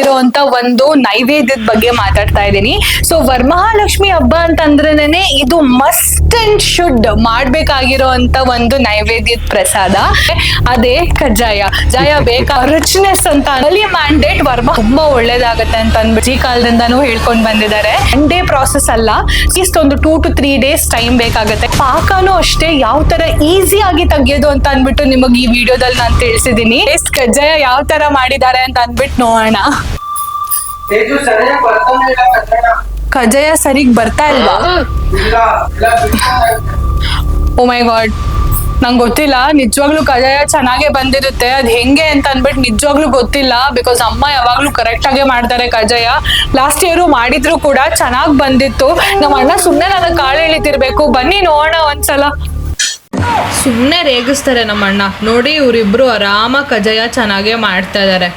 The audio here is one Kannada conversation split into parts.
ಇರುವಂತ ಒಂದು ನೈವೇದ್ಯದ ಬಗ್ಗೆ ಮಾತಾಡ್ತಾ ಇದ್ದೀನಿ. ಸೊ ವರಮಹಾಲಕ್ಷ್ಮಿ ಹಬ್ಬ ಅಂತಂದ್ರೇನೆ ಇದು ಮಸ್ಟ್ ಅಂಡ್ ಶುಡ್ ಮಾಡ್ಬೇಕಾಗಿರುವಂತ ಒಂದು ನೈವೇದ್ಯದ ಪ್ರಸಾದ. ಅದೇ ಕಜ್ಜಾಯ. ಜಾಯ ಬೇಕಾ ರಿಚ್ನೆಸ್ ಅಂತ ಅಲ್ಲಿ ಮ್ಯಾಂಡೇಟ್ ವರ್ಮ ತುಂಬಾ ಒಳ್ಳೇದಾಗತ್ತೆ ಅಂತ ಅಂದ್ಬಿಟ್ಟು ಈ ಕಾಲದಿಂದಾನು ಹೇಳ್ಕೊಂಡ್ ಬಂದಿದ್ದಾರೆ. ಒನ್ ಡೇ ಪ್ರಾಸೆಸ್ ಅಲ್ಲ. ಅಟ್ಲೀಸ್ಟ್ ಒಂದು two to three days time ಬೇಕಾಗತ್ತೆ. ಪಾಕನೂ ಅಷ್ಟೇ ಯಾವ ತರ ಈಸಿ ಆಗಿ ತೆಗಿಯೋದು ಅಂತ ಅಂದ್ಬಿಟ್ಟು ನಿಮಗೆ ಈ ವಿಡಿಯೋದಲ್ಲಿ ನಾನು ತಿಳಿಸಿದೀನಿ ಕಜ್ಜಾಯ ಯಾವ ತರ ಮಾಡಿದ್ದಾರೆ ಅಂತ ಅಂದ್ಬಿಟ್ಟು ನೋಡೋಣ. ಕನ್ನಡ ಸರಿಗ್ ಬರ್ತಾ ಇಲ್ವಾ? ಓ ಮೈ ಗಾಡ್ ನಂಗೆ ಗೊತ್ತಿಲ್ಲ ನಿಜವಾಗ್ಲೂ ಕಜಾಯ ಚೆನ್ನಾಗೇ ಬಂದಿರುತ್ತೆ. ಅದು ಹೆಂಗೆ ಅಂತ ಅಂದ್ಬಿಟ್ಟು ನಿಜವಾಗ್ಲೂ ಗೊತ್ತಿಲ್ಲ ಬಿಕಾಸ್ ಅಮ್ಮ ಯಾವಾಗ್ಲೂ ಕರೆಕ್ಟ್ ಆಗೇ ಮಾಡ್ತಾರೆ ಕಜಾಯ ಲಾಸ್ಟ್ ಇಯರು ಮಾಡಿದ್ರು ಕೂಡ ಚೆನ್ನಾಗ್ ಬಂದಿತ್ತು. ನಮ್ಮ ಅಣ್ಣ ಸುಮ್ಮನೆ ನನಗೆ ಕಾಳು ಎಳಿತಿರ್ಬೇಕು. ಬನ್ನಿ ನೋಡೋಣ ಒಂದ್ಸಲ. ಸುಮ್ಮನೆ ರೇಗಿಸ್ತಾರೆ ನಮ್ಮ ಅಣ್ಣ. ನೋಡಿ ಇವರಿಬ್ರು ಆರಾಮ ಕಜಾಯ ಚೆನ್ನಾಗೇ ಮಾಡ್ತಾ ಇದಾರೆ.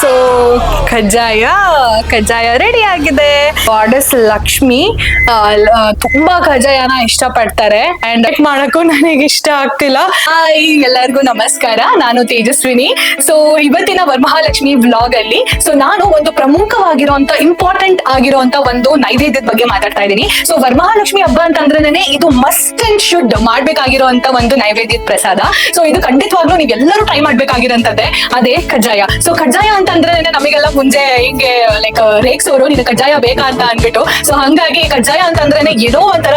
ಸೊ ಕಜ್ಜಾಯ ಕಜ್ಜಾಯ ರೆಡಿ ಆಗಿದೆ. ಗಾಡಸ್ ಲಕ್ಷ್ಮಿ ತುಂಬಾ ಕಜ್ಜಾಯನ ಇಷ್ಟಪಡ್ತಾರೆ. ಅಂಡ್ ಮಾಡಕ್ಕೂ ನನಗೆ ಇಷ್ಟ ಆಗ್ತಿಲ್ಲ. ಎಲ್ಲರಿಗೂ ನಮಸ್ಕಾರ. ನಾನು ತೇಜಸ್ವಿನಿ. ಸೊ ಇವತ್ತಿನ ವರಮಹಾಲಕ್ಷ್ಮಿ ವ್ಲಾಗ್ ಅಲ್ಲಿ ಸೊ ನಾನು ಒಂದು ಪ್ರಮುಖವಾಗಿರುವಂತ ಇಂಪಾರ್ಟೆಂಟ್ ಆಗಿರುವಂತ ಒಂದು ನೈವೇದ್ಯದ ಬಗ್ಗೆ ಮಾತಾಡ್ತಾ ಇದ್ದೀನಿ. ಸೊ ವರಮಹಾಲಕ್ಷ್ಮಿ ಹಬ್ಬ ಅಂತಂದ್ರೆ ಇದು ಮಸ್ಟ್ ಅಂಡ್ ಶುಡ್ ಮಾಡ್ಬೇಕಾಗಿರುವಂತ ಒಂದು ನೈವೇದ್ಯದ ಪ್ರಸಾದ. ಸೊ ಇದು ಖಂಡಿತವಾಗ್ಲೂ ನೀವೆಲ್ಲರೂ ಟ್ರೈ ಮಾಡ್ಬೇಕಾಗಿರೋಂಥದ್ದೇ ಅದೇ ಕಜ್ಜಾಯ. ಸೊ ಕಜ್ಜಾಯ ಅಂತಂದ್ರೆ ನಮಗೆಲ್ಲ ಮುಂಜೆ ಹಿಂಗೆ ಲೈಕ್ ರೇಗ್ಸೋರು, ನಿನ್ನ ಕಜ್ಜಾಯ ಬೇಕಾ ಅಂತ ಅನ್ಬಿಟ್ಟು ಸೊ ಹಂಗಾಗಿ ಕಜ್ಜಾಯ ಅಂತಂದ್ರೆ ಏನೋ ಒಂಥರ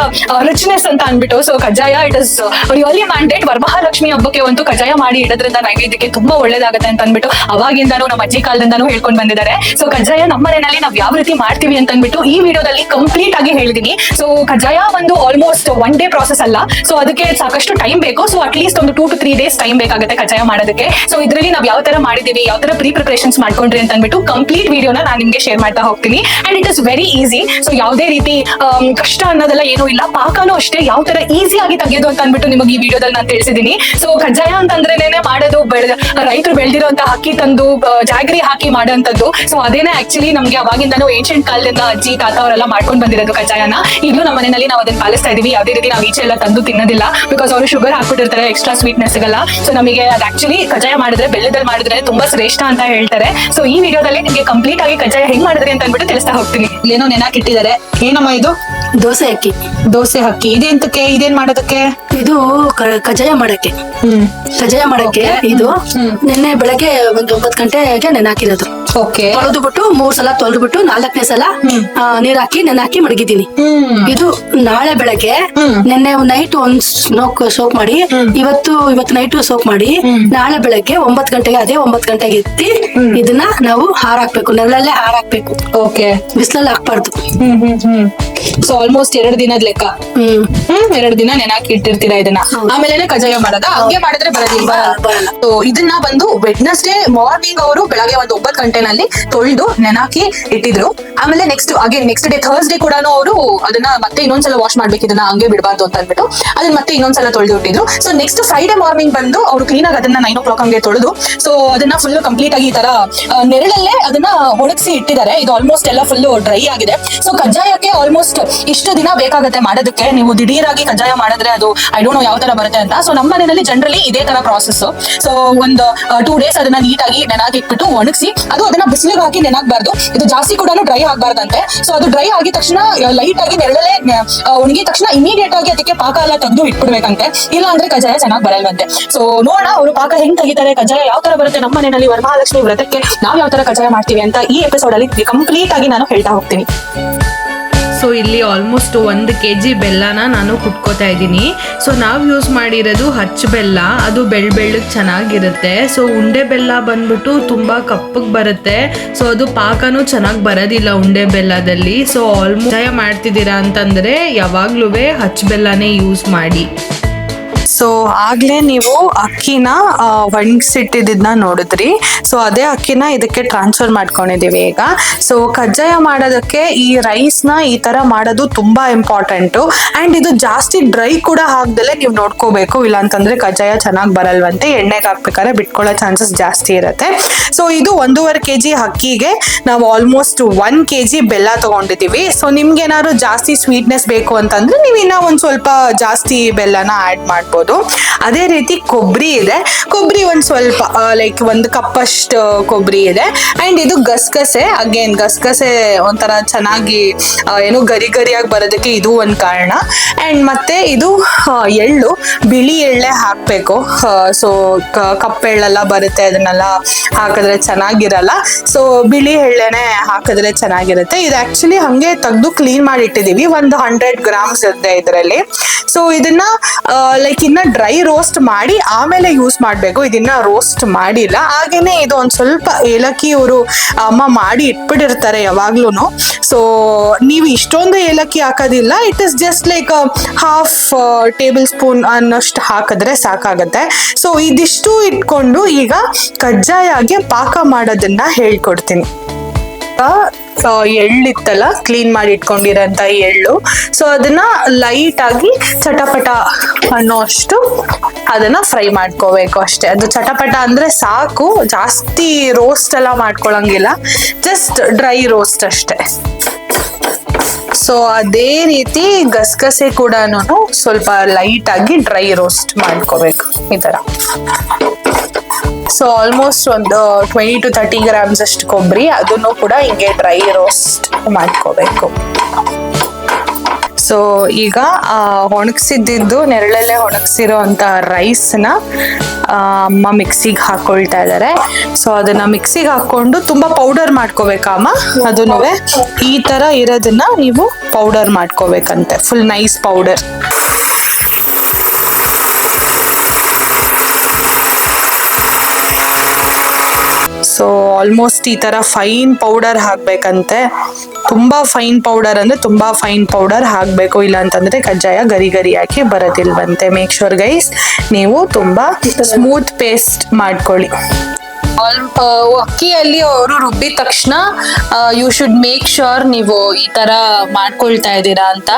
ರಿಚ್ನೆಸ್ ಅಂತ ಅನ್ಬಿಟ್ಟು ಸೊ ಕಜ್ಜಾಯ it is really mandate Varamahalakshmi ಹಬ್ಬಕ್ಕೆ ಒಂದು ಕಜ್ಜಾಯ ಮಾಡಿ ಇಡೋದ್ರಿಂದ ನೈವೇದ್ಯಕ್ಕೆ ತುಂಬಾ ಒಳ್ಳೇದಾಗುತ್ತೆ ಅಂತ ಅನ್ಬಿಟ್ಟು ಅವಾಗಿಂದಾನು ನಮ್ಮ ಅಜ್ಜಿ ಕಾಲದಿಂದಾನು ಹೇಳ್ಕೊಂಡ್ ಬಂದಿದ್ದಾರೆ. ಸೊ ಕಜ್ಜಾಯ ನಮ್ಮ ಮನೆಯಲ್ಲಿ ನಾವ್ ಯಾವ ರೀತಿ ಮಾಡ್ತೀವಿ ಅಂತ ಅಂದ್ಬಿಟ್ಟು ಈ ವಿಡಿಯೋದಲ್ಲಿ ಕಂಪ್ಲೀಟ್ ಆಗಿ ಹೇಳಿದೀನಿ. ಸೊ ಕಜ್ಜಾಯ ಒಂದು ಆಲ್ಮೋಸ್ಟ್ ಒನ್ ಡೇ ಪ್ರಾಸೆಸ್ ಅಲ್ಲ. ಸೊ ಅದಕ್ಕೆ ಸಾಕಷ್ಟು ಟೈಮ್ ಬೇಕು. ಸೊ ಅಟ್ಲೀಸ್ಟ್ ಒಂದು two to three days time ಬೇಕಾಗುತ್ತೆ ಕಜ್ಜಾಯ ಮಾಡೋದಕ್ಕೆ. ಸೊ ಇದರಲ್ಲಿ ನಾವು ಯಾವ ತರ ಮಾಡಿದೀವಿ ಯಾವ ತರ ಪ್ರೀ ಪ್ರಿಪರೇಷನ್ಸ್ ಮಾಡ್ಕೊಂಡ್ರಿ ಅಂತ ಅಂದ್ಬಿಟ್ಟು ಕಂಪ್ಲೀಟ್ ವಿಡಿಯೋನ ನಾನು ನಿಮ್ಗೆ ಶೇರ್ ಮಾಡ್ತಾ ಹೋಗ್ತೀನಿ. And it is very easy so ಯಾವುದೇ ರೀತಿ ಕಷ್ಟ ಅನ್ನೋದೆಲ್ಲ ಏನೂ ಇಲ್ಲ. ಪಾಕನೂ ಅಷ್ಟೇ ಯಾವ ತರ ಈಸಿ ಆಗಿ ತೆಗೆಯೋದು ಅಂತ ಅಂದ್ಬಿಟ್ಟು ನಿಮಗೆ ಈ ವಿಡಿಯೋದಲ್ಲಿ ನಾನು ತಿಳಿಸಿದೀನಿ. ಸೊ ಕಜ್ಜಾಯ ಅಂತಂದ್ರೇನೆ ಮಾಡೋದು, ಬೆಳೆದ, ರೈತರು ಬೆಳೆದಿರುವಂತ ಹಕ್ಕಿ ತಂದು ಜಾಗರಿ ಹಾಕಿ ಮಾಡೋಂಥದ್ದು. ಸೊ ಅದೇನೇ ಆಕ್ಚುಲಿ ನಮ್ಗೆ ಅವಾಗಿಂದನೂ ಏನ್ಷಿಯಂಟ್ ಕಾಲದಿಂದ ಅಜ್ಜಿ, ತಾತ ಅವರೆಲ್ಲ ಮಾಡ್ಕೊಂಡು ಬಂದಿರೋದು ಕಜ್ಜಾಯನ. ಈಗಲೂ ನಮ್ಮ ಮನೆಯಲ್ಲಿ ನಾವು ಅದನ್ನ ಪಾಲಿಸ್ತಾ ಇದೀವಿ. ಯಾವುದೇ ರೀತಿ ನಾವು ಈಚೆ ಎಲ್ಲ ತಂದು ತಿನ್ನೋದಿಲ್ಲ. ಬಿಕಾಸ್ ಅವರು ಶುಗರ್ ಹಾಕ್ಬಿಟ್ಟಿರ್ತಾರೆ ಎಕ್ಸ್ಟ್ರಾ ಸ್ವೀಟ್ನೆಸ್ ಸಿಗಲ್ಲ ಸೊ ನಮಗೆ ಅದು ಆಕ್ಚುಲಿ ಕಜ್ಜಾಯ ಮಾಡಿದ್ರೆ, ಬೆಲ್ಲದಲ್ಲಿ ಮಾಡಿದ್ರೆ ತುಂಬಾ ಶ್ರೇಷ್ಠ ಅಂತ ಹೇಳ್ತಾರೆ. ಸೊ ಈ ವಿಡಿಯೋದಲ್ಲಿ ನಿಮಗೆ ಕಂಪ್ಲೀಟ್ ಆಗಿ ಕಜ್ಜಾಯ ಹೆಂಗ್ ಮಾಡಿದ್ರಿ ಅಂತ ಅಂದ್ಬಿಟ್ಟು ತಿಳಿಸ್ತಾ ಹೋಗ್ತೀನಿ. ಏನೋ ನೆನಾಕಿಟ್ಟಿದ್ದಾರೆ ಏನಮ್ಮ ಇದು? ದೋಸೆ ಅಕ್ಕಿ. ದೋಸೆ ಅಕ್ಕಿ. ಇದೆಂತಕ್ಕೆ ಇದೇನ್ ಮಾಡೋದಕ್ಕೆ? ಇದು ಕ- ಕಜ್ಜಾಯ ಮಾಡಕ್ಕೆ. ಹ್ಮ್. ಕಜ್ಜಾಯ ಮಾಡಕ್ಕೆ ಇದು ನಿನ್ನೆ ಬೆಳಗ್ಗೆ ಒಂದ್ ಒಂಬತ್ತು ಗಂಟೆಗೆ ನೆನೆ ಹಾಕಿರೋದು. ಓಕೆ. ತೊಳೆದು ಬಿಟ್ಟು ಮೂರ್ ಸಲ ತೊಳೆದು ಬಿಟ್ಟು ನಾಲ್ಕನೇ ಸಲ ನೀರ್ ಹಾಕಿ ನೆನೆ ಹಾಕಿ ಮಡಗಿದೀನಿ ಇದು ನಾಳೆ ಬೆಳಗ್ಗೆ ನಿನ್ನೆ ನೈಟ್ ಒಂದ್ ಸ್ನೋಕ್ ಸೋಪ್ ಮಾಡಿ ಇವತ್ತು ಇವತ್ತು ನೈಟ್ ಸೋಪ್ ಮಾಡಿ ನಾಳೆ ಬೆಳಗ್ಗೆ ಒಂಬತ್ ಗಂಟೆಗೆ ಅದೇ ಒಂಬತ್ ಗಂಟೆಗೆ ಎತ್ತಿ ಇದನ್ನ ನಾವು ಹಾರ ಹಾಕ್ಬೇಕು ನೆರಳಲ್ಲೇ ಹಾರ ಹಾಕ್ಬೇಕು ಓಕೆ. ಬಿಸಿಲಲ್ಲಿ ಹಾಕ್ಬಾರ್ದು. ಸೊ ಆಲ್ಮೋಸ್ಟ್ ಎರಡು ದಿನದ ಲೆಕ್ಕ. ಹ್ಮ್. ಹ್ಮ್ ಎರಡ್ ದಿನ ನೆನಾಕಿ ಇಟ್ಟಿರ್ತೀರಾ ಇದನ್ನ. ಆಮೇಲೆ ಕಜಾಯ ಮಾಡೋದ? ಹಂಗೆ ಮಾಡಿದ್ರೆ ಬರೋದಿಲ್ಲ. ಇದನ್ನ ಬಂದು ವೆಡ್ನಸ್ಡೇ ಮಾರ್ನಿಂಗ್ ಅವರು ಬೆಳಗ್ಗೆ ಒಂದು ಒಂಬತ್ತು ಗಂಟೆನಲ್ಲಿ ತೊಳೆದು ನೆನಾಕಿ ಇಟ್ಟಿದ್ರು. ಆಮೇಲೆ next again next day Thursday ಕೂಡ ಅವರು ಅದನ್ನ ಮತ್ತೆ ಇನ್ನೊಂದ್ಸಲ ವಾಶ್ ಮಾಡ್ಬೇಕು, ಇದನ್ನ ಹಂಗೆ ಬಿಡಬಾರ್ದು ಅಂತ ಅಂದ್ಬಿಟ್ಟು ಅದನ್ನ ಮತ್ತೆ ಇನ್ನೊಂದ್ಸಲ ತೊಳೆದು ಇಟ್ಟಿದ್ರು. ಸೊ ನೆಕ್ಸ್ಟ್ ಫ್ರೈಡೆ ಮಾರ್ನಿಂಗ್ ಬಂದು ಅವರು ಕ್ಲೀನ್ ಆಗಿ ಅದನ್ನ ನೈನ್ ಓ ಕ್ಲಾಕ್ ಹಂಗೆ ತೊಳೆದು ಸೊ ಅದನ್ನ ಫುಲ್ ಕಂಪ್ಲೀಟ್ ಆಗಿ ಈ ತರ ನೆರಳಲ್ಲೇ ಅದನ್ನ ಒಣಗಿಸಿ ಇಟ್ಟಿದ್ದಾರೆ. ಇದು ಆಲ್ಮೋಸ್ಟ್ ಎಲ್ಲ ಫುಲ್ ಡ್ರೈ ಆಗಿದೆ. ಸೊ ಕಜ್ಜಾಯಕ್ಕೆ ಆಲ್ಮೋಸ್ಟ್ ಇಷ್ಟು ದಿನ ಬೇಕಾಗುತ್ತೆ ಮಾಡೋದಕ್ಕೆ. ನೀವು ದಿಢೀರಾಗಿ ಕಜ್ಜಾಯ ಮಾಡಿದ್ರೆ ಅದು ಐ ಡೋಂಟ್ ನೋ ಯಾವ ತರ ಬರುತ್ತೆ ಅಂತ. ಸೊ ನಮ್ಮ ಮನೆಯಲ್ಲಿ ಜನರಲಿ ಇದೇ ತರ ಪ್ರಾಸೆಸ್ ಸೊ ಒಂದು ಟೂ ಡೇಸ್ ಅದನ್ನ ನೀಟಾಗಿ ನೆನಾಗಿ ಇಟ್ಬಿಟ್ಟು ಒಣಗಿಸಿ, ಅದು ಅದನ್ನ ಬಿಸಿಲಿಗೆ ಹಾಕಿ ನೆನಾಗಬಾರ್ದು. ಇದು ಜಾಸ್ತಿ ಕೂಡ ಡ್ರೈ ಆಗಬಾರ್ದಂತೆ. ಸೊ ಅದು ಡ್ರೈ ಆಗಿದ ತಕ್ಷಣ ಲೈಟ್ ಆಗಿ ನೆರಳಲ್ಲೇ ಒಣಗಿದ ತಕ್ಷಣ ಇಮಿಡಿಯೇಟ್ ಆಗಿ ಅದಕ್ಕೆ ಪಾಕ ಎಲ್ಲ ತೆಗೆದು ಇಟ್ಬಿಡ್ಬೇಕಂತೆ. ಇಲ್ಲ ಅಂದ್ರೆ ಕಜ್ಜಾಯ ಚೆನ್ನಾಗಿ ಬರಲ್ವಂತೆ. ಸೊ ನೋಡೋಣ, ಅವರು ಪಾಕ ಹೆಂಗ್ ತೆಗಿತಾರೆ, ಕಜ್ಜಾಯ ಯಾವ ತರ ಬರುತ್ತೆ ನಮ್ಮ ಮನೆಯಲ್ಲಿ ವರಮಹಾಲಕ್ಷ್ಮಿ ವ್ರತಕ್ಕೆ ನಾವ್ ಯಾವ ತರ ಕಜ್ಜಾಯ ಮಾಡ್ತೀವಿ ಅಂತ ಈ ಎಪಿಸೋಡ್ ಅಲ್ಲಿ ಕಂಪ್ಲೀಟ್ ಆಗಿ ನಾನು ಹೇಳ್ತಾ ಹೋಗ್ತೀನಿ. ಸೊ ಇಲ್ಲಿ ಆಲ್ಮೋಸ್ಟ್ ಒಂದು ಕೆ ಜಿ ಬೆಲ್ಲನ ನಾನು ಕುಟ್ಕೋತಾ ಇದ್ದೀನಿ. ಸೊ ನಾವು ಯೂಸ್ ಮಾಡಿರೋದು ಹಚ್ಚ ಬೆಲ್ಲ, ಅದು ಬೆಳ್ ಬೆಳ್ಳಗೆ ಚೆನ್ನಾಗಿರುತ್ತೆ. ಸೊ ಉಂಡೆ ಬೆಲ್ಲ ಬಂದ್ಬಿಟ್ಟು ತುಂಬ ಕಪ್ಪಗೆ ಬರುತ್ತೆ. ಸೊ ಅದು ಪಾಕನೂ ಚೆನ್ನಾಗಿ ಬರೋದಿಲ್ಲ ಉಂಡೆ ಬೆಲ್ಲದಲ್ಲಿ. ಸೊ ಆಲ್ಮೋಸ್ಟ್ ಮಾಡ್ತಿದ್ದೀರಾ ಅಂತಂದರೆ ಯಾವಾಗ್ಲೂ ಹಚ್ಚ ಬೆಲ್ಲನೇ ಯೂಸ್ ಮಾಡಿ. ಸೊ ಆಗ್ಲೇ ನೀವು ಅಕ್ಕಿನ ಒಣಗಿಸಿಟ್ಟಿದ್ದನ್ನ ನೋಡಿದ್ರಿ. ಸೊ ಅದೇ ಅಕ್ಕಿನ ಇದಕ್ಕೆ ಟ್ರಾನ್ಸ್ಫರ್ ಮಾಡ್ಕೊಂಡಿದೀವಿ ಈಗ. ಸೊ ಕಜ್ಜಾಯ ಮಾಡೋದಕ್ಕೆ ಈ ರೈಸ್ನ ಈ ತರ ಮಾಡೋದು ತುಂಬಾ ಇಂಪಾರ್ಟೆಂಟು ಅಂಡ್ ಇದು ಜಾಸ್ತಿ ಡ್ರೈ ಕೂಡ ಹಾಕ್ದಲ್ಲೇ ನೀವು ನೋಡ್ಕೋಬೇಕು. ಇಲ್ಲಾಂತಂದ್ರೆ ಕಜ್ಜಾಯ ಚೆನ್ನಾಗಿ ಬರಲ್ವಂತೆ. ಎಣ್ಣೆಗೆ ಹಾಕ್ಬೇಕಾದ್ರೆ ಬಿಟ್ಕೊಳ್ಳೋ ಚಾನ್ಸಸ್ ಜಾಸ್ತಿ ಇರುತ್ತೆ. ಸೊ ಇದು ಒಂದೂವರೆ ಕೆ ಜಿ ಅಕ್ಕಿಗೆ ನಾವು ಆಲ್ಮೋಸ್ಟ್ ಒನ್ ಕೆ ಜಿ ಬೆಲ್ಲ ತಗೊಂಡಿದ್ದೀವಿ. ಸೊ ನಿಮ್ಗೆ ಏನಾದ್ರು ಜಾಸ್ತಿ ಸ್ವೀಟ್ನೆಸ್ ಬೇಕು ಅಂತಂದ್ರೆ ನೀವು ಇನ್ನ ಒಂದು ಸ್ವಲ್ಪ ಜಾಸ್ತಿ ಬೆಲ್ಲನ ಆಡ್ ಮಾಡ್ಬೋದು. ಅದೇ ರೀತಿ ಕೊಬ್ಬರಿ ಇದೆ. ಕೊಬ್ಬರಿ ಒಂದು ಸ್ವಲ್ಪ ಲೈಕ್ ಒಂದು ಕಪ್ಪಷ್ಟು ಕೊಬ್ಬರಿ ಇದೆ. ಅಂಡ್ ಇದು ಗಸಗಸೆ. ಅಗೇನ್ ಗಸಗಸೆ ಒಂಥರ ಚೆನ್ನಾಗಿ ಏನು ಗರಿ ಗರಿಯಾಗಿ ಬರೋದಕ್ಕೆ ಇದು ಒಂದು ಕಾರಣ. ಅಂಡ್ ಮತ್ತೆ ಇದು ಎಳ್ಳು. ಬಿಳಿ ಎಳ್ಳೆ ಹಾಕಬೇಕು. ಸೊ ಕಪ್ಪೆಳ್ಳೆಲ್ಲ ಬರುತ್ತೆ. ಅದನ್ನೆಲ್ಲ ಹಾಕಿದ್ರೆ ಚೆನ್ನಾಗಿರಲ್ಲ. ಸೊ ಬಿಳಿ ಎಳ್ಳೆನೆ ಹಾಕಿದ್ರೆ ಚೆನ್ನಾಗಿರುತ್ತೆ. ಇದು ಆಕ್ಚುಲಿ ಹಂಗೆ ತೆಗೆದು ಕ್ಲೀನ್ ಮಾಡಿ ಇಟ್ಟಿದ್ದೀವಿ. ಒಂದು ಹಂಡ್ರೆಡ್ ಗ್ರಾಮ್ಸ್ ಇರುತ್ತೆ ಇದರಲ್ಲಿ. ಸೊ ಇದನ್ನ ಲೈಕ್ ಇನ್ನ ಡ್ರೈ ರೋಸ್ಟ್ ಮಾಡಿ ಆಮೇಲೆ ಯೂಸ್ ಮಾಡಬೇಕು. ಇದನ್ನ ರೋಸ್ಟ್ ಮಾಡಿಲ್ಲ. ಹಾಗೇನೆ ಇದು ಒಂದು ಸ್ವಲ್ಪ ಏಲಕ್ಕಿ ಅವರು ಅಮ್ಮ ಮಾಡಿ ಇಟ್ಬಿಟ್ಟಿರ್ತಾರೆ ಯಾವಾಗ್ಲೂ ಸೊ ನೀವು ಇಷ್ಟೊಂದು ಏಲಕ್ಕಿ ಹಾಕೋದಿಲ್ಲ. It is just like half table spoon ಅನ್ನೋಷ್ಟು ಹಾಕಿದ್ರೆ ಸಾಕಾಗತ್ತೆ. ಸೊ ಇದಿಷ್ಟು ಇಟ್ಕೊಂಡು ಈಗ ಕಜ್ಜಾಯಗೆ ಪಾಕ ಮಾಡೋದನ್ನ ಹೇಳ್ಕೊಡ್ತೀನಿ. ಎಳ್ಳಿತ್ತಲ್ಲ ಕ್ಲೀನ್ ಮಾಡಿ ಇಟ್ಕೊಂಡಿರೋಂಥ ಎಳ್ಳು. ಸೊ ಅದನ್ನ ಲೈಟ್ ಆಗಿ ಚಟಪಟ ಅನ್ನೋ ಅಷ್ಟು ಅದನ್ನ ಫ್ರೈ ಮಾಡ್ಕೋಬೇಕು ಅಷ್ಟೇ. ಅದು ಚಟಪಟ ಅಂದ್ರೆ ಸಾಕು, ಜಾಸ್ತಿ ರೋಸ್ಟ್ ಎಲ್ಲ ಮಾಡ್ಕೊಳಂಗಿಲ್ಲ ಜಸ್ಟ್ ಡ್ರೈ ರೋಸ್ಟ್ ಅಷ್ಟೇ. ಸೊ ಅದೇ ರೀತಿ ಗಸಗಸೆ ಕೂಡ ಸ್ವಲ್ಪ ಲೈಟ್ ಆಗಿ ಡ್ರೈ ರೋಸ್ಟ್ ಮಾಡ್ಕೋಬೇಕು, ಈ ತರ. ಸೊ ಆಲ್ಮೋಸ್ಟ್ ಒಂದು ಟ್ವೆಂಟಿ ಟು ತರ್ಟಿ ಗ್ರಾಮ್ಸ್ ಅಷ್ಟು ಕೊಬ್ಬರಿ, ಅದನ್ನು ಕೂಡ ಹಿಂಗೆ ಡ್ರೈ ರೋಸ್ಟ್ ಮಾಡ್ಕೋಬೇಕು. ಸೊ ಈಗ ಒಣಗಿಸಿದ್ದು ನೆರಳಲ್ಲೇ ಒಣಗ್ಸಿರೋ ಅಂತ ರೈಸ್ನ ಅಮ್ಮ ಮಿಕ್ಸಿಗೆ ಹಾಕೊಳ್ತಾ ಇದ್ದಾರೆ ಸೊ ಅದನ್ನ ಮಿಕ್ಸಿಗೆ ಹಾಕೊಂಡು ತುಂಬ ಪೌಡರ್ ಮಾಡ್ಕೋಬೇಕಮ್ಮ ಅದನ್ನು ಈ ತರ ಇರೋದನ್ನ ನೀವು ಪೌಡರ್ ಮಾಡ್ಕೋಬೇಕಂತೆ. ಫುಲ್ ನೈಸ್ ಪೌಡರ್ ಆಲ್ಮೋಸ್ಟ್ ಈ ತರ ಫೈನ್ ಪೌಡರ್ ಹಾಕ್ಬೇಕಂತೆ. ತುಂಬಾ ಫೈನ್ ಪೌಡರ್ ಅಂದ್ರೆ ತುಂಬಾ ಫೈನ್ ಪೌಡರ್ ಹಾಕ್ಬೇಕು. ಇಲ್ಲ ಅಂತಂದ್ರೆ ಕಜ್ಜಾಯ ಗರಿ ಗರಿ ಹಾಕಿ ಬರೋದಿಲ್ವಂತೆ. ಮೇಕ್ ಶೋರ್ ಗೈಸ್ ನೀವು ತುಂಬಾ ಸ್ಮೂತ್ ಪೇಸ್ಟ್ ಮಾಡ್ಕೊಳ್ಳಿ. ಆಲ್- ಅಕ್ಕಿಯಲ್ಲಿ ಅವರು ರುಬ್ಬಿದ ತಕ್ಷಣ ಯು ಶುಡ್ ಮೇಕ್ ಶೋರ್ ನೀವು ಈ ತರ ಮಾಡ್ಕೊಳ್ತಾ ಇದ್ದೀರಾ ಅಂತ.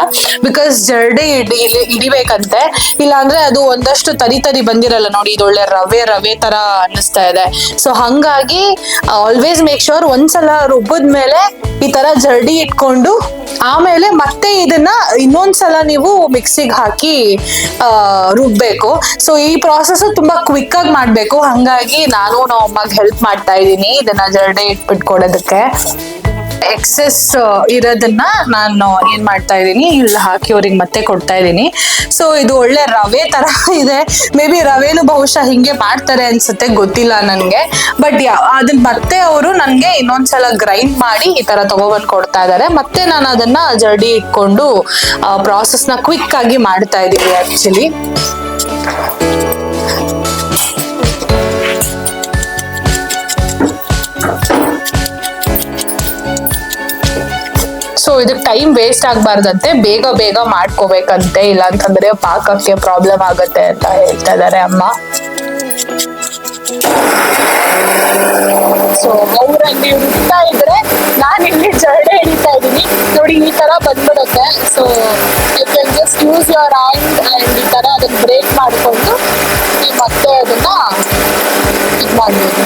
ಬಿಕಾಸ್ ಜರ್ಡೆ ಇಡಿ ಇಡಿಬೇಕಂತೆ. ಇಲ್ಲಾಂದ್ರೆ ಅದು ಒಂದಷ್ಟು ತರಿ ತರಿ ಬಂದಿರಲ್ಲ ನೋಡಿ, ಇದು ಒಳ್ಳೆ ರವೆ ರವೆ ತರ ಅನ್ನಿಸ್ತಾ ಇದೆ. ಸೊ ಹಂಗಾಗಿ ಆಲ್ವೇಸ್ ಮೇಕ್ ಶೋರ್ ಒಂದ್ಸಲ ರುಬ್ಬದ ಮೇಲೆ ಈ ತರ ಜರ್ಡಿ ಇಟ್ಕೊಂಡು, ಆಮೇಲೆ ಮತ್ತೆ ಇದನ್ನ ಇನ್ನೊಂದ್ಸಲ ನೀವು ಮಿಕ್ಸಿಗೆ ಹಾಕಿ ರುಬ್ಬೇಕು. ಸೊ ಈ ಪ್ರಾಸೆಸ್ ತುಂಬಾ ಕ್ವಿಕ್ ಆಗಿ ಮಾಡ್ಬೇಕು. ಹಂಗಾಗಿ ನಾನು ನಮ್ಮ ಹೆಲ್ಪ್ ಮಾಡ್ತಾ ಇದ್ದೀನಿ. ಇದನ್ನ ಜರ್ಡೆ ಇಟ್ಬಿಟ್ಕೊಡೋದಕ್ಕೆ. ಎಕ್ಸೆಸ್ ಇರೋದನ್ನ ನಾನು ಏನ್ ಮಾಡ್ತಾ ಇದ್ದೀನಿ, ಇಲ್ಲಿ ಹಾಕಿ ಅವ್ರಿಗೆ ಮತ್ತೆ ಕೊಡ್ತಾ ಇದ್ದೀನಿ. ಸೊ ಇದು ಒಳ್ಳೆ ರವೆ ತರ ಇದೆ. ಮೇ ಬಿ ರವೆನು ಬಹುಶಃ ಹಿಂಗೆ ಮಾಡ್ತಾರೆ ಅನ್ಸುತ್ತೆ, ಗೊತ್ತಿಲ್ಲ ನನ್ಗೆ. ಬಟ್ ಅದನ್ನ ಮತ್ತೆ ಅವರು ನನ್ಗೆ ಇನ್ನೊಂದ್ಸಲ ಗ್ರೈಂಡ್ ಮಾಡಿ ಈ ತರ ತಗೊಬಂದು ಕೊಡ್ತಾ ಇದಾರೆ. ಮತ್ತೆ ನಾನು ಅದನ್ನ ಜರ್ಡಿ ಇಟ್ಕೊಂಡು ಪ್ರಾಸೆಸ್ನ ಕ್ವಿಕ್ ಆಗಿ ಮಾಡ್ತಾ ಇದ್ದೀವಿ ಆಕ್ಚುಲಿ ಸೊ ಇದಕ್ಕೆ ಟೈಮ್ ವೇಸ್ಟ್ ಆಗಬಾರ್ದಂತೆ ಬೇಗ ಬೇಗ ಮಾಡ್ಕೋಬೇಕಂತೆ ಇಲ್ಲ ಅಂತಂದ್ರೆ ಪಾಕಕ್ಕೆ ಪ್ರಾಬ್ಲಮ್ ಆಗತ್ತೆ ಅಂತ ಹೇಳ್ತಾ ಇದಾರೆ ಅಮ್ಮ. ಸೊ ಅವ್ರಲ್ಲಿ ಹುಡ್ತಾ ಇದ್ರೆ ನಾನು ಇಲ್ಲಿ ಜರ್ಡೆ ಹಿಡಿತಾ ಇದ್ದೀನಿ. ನೋಡಿ, ಈ ತರ ಬಂದ್ಬಿಡುತ್ತೆ. So you can just use your hand ಈ ತರ ಅದನ್ನ ಬ್ರೇಕ್ ಮಾಡಿಕೊಂಡು ಮತ್ತೆ ಅದನ್ನ ಇದು ಮಾಡ್ಬೋದು.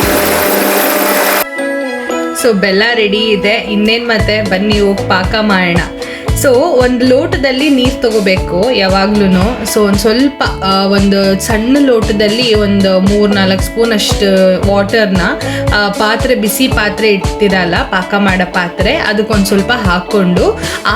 ಸೊ ಬೆಲ್ಲ ರೆಡಿ ಇದೆ. ಇನ್ನೇನು ಮತ್ತೆ? ಬನ್ನಿ ಹೋಗಿ ಪಾಕ ಮಾಡೋಣ. ಸೊ ಒಂದು ಲೋಟದಲ್ಲಿ ನೀರು ತಗೋಬೇಕು ಯಾವಾಗ್ಲೂ ಸೊ ಒಂದು ಸ್ವಲ್ಪ ಒಂದು ಸಣ್ಣ ಲೋಟದಲ್ಲಿ ಒಂದು ಮೂರು ನಾಲ್ಕು ಸ್ಪೂನ್ ಅಷ್ಟು ವಾಟರ್ನ ಪಾತ್ರೆ, ಬಿಸಿ ಪಾತ್ರೆ ಇಟ್ಟಿರಲ್ಲ, ಪಾಕ ಮಾಡೋ ಪಾತ್ರೆ, ಅದಕ್ಕೊಂದು ಸ್ವಲ್ಪ ಹಾಕ್ಕೊಂಡು,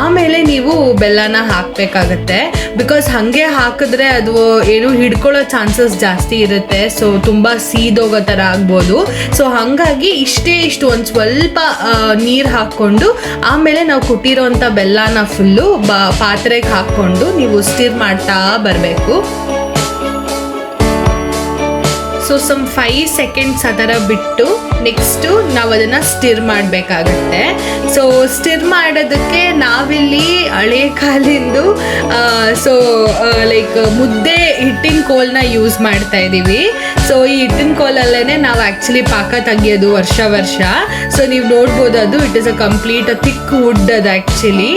ಆಮೇಲೆ ನೀವು ಬೆಲ್ಲನ ಹಾಕಬೇಕಾಗತ್ತೆ. ಬಿಕಾಸ್ ಹಾಗೆ ಹಾಕಿದ್ರೆ ಅದು ಏನು ಹಿಡ್ಕೊಳ್ಳೋ ಚಾನ್ಸಸ್ ಜಾಸ್ತಿ ಇರುತ್ತೆ. ಸೊ ತುಂಬ ಸೀದೋಗೋ ಥರ ಆಗ್ಬೋದು. ಸೊ ಹಾಗಾಗಿ ಇಷ್ಟೇ ಇಷ್ಟು ಒಂದು ಸ್ವಲ್ಪ ನೀರು ಹಾಕ್ಕೊಂಡು, ಆಮೇಲೆ ನಾವು ಕೊಟ್ಟಿರೋಂಥ ಬೆಲ್ಲನ ಫುಲ್ಲು ಪಾತ್ರೆಗೆ ಹಾಕ್ಕೊಂಡು ನೀವು ಸ್ಟಿರ್ ಮಾಡ್ತಾ ಬರಬೇಕು. ಸೊ ಸಮ್ ಫೈವ್ ಸೆಕೆಂಡ್ಸ್ ಆ ಥರ ಬಿಟ್ಟು ನೆಕ್ಸ್ಟು ನಾವು ಅದನ್ನು ಸ್ಟಿರ್ ಮಾಡಬೇಕಾಗತ್ತೆ. ಸೊ ಸ್ಟಿರ್ ಮಾಡೋದಕ್ಕೆ ನಾವಿಲ್ಲಿ ಹಳೆ ಕಾಲಿಂದು ಸೊ ಲೈಕ್ ಮುದ್ದೆ ಹಿಟ್ಟಿನ ಕೋಲ್ನ ಯೂಸ್ ಮಾಡ್ತಾ ಇದ್ದೀವಿ ಸೊ ಈ ಹಿಟ್ಟಿನ ಕೋಲಲ್ಲೇ ನಾವು ಆ್ಯಕ್ಚುಲಿ ಪಾಕ ತೆಗಿಯೋದು ವರ್ಷ ವರ್ಷ. ಸೊ ನೀವು ನೋಡ್ಬೋದು ಅದು it is a complete thick wood ಅದು ಆ್ಯಕ್ಚುಲಿ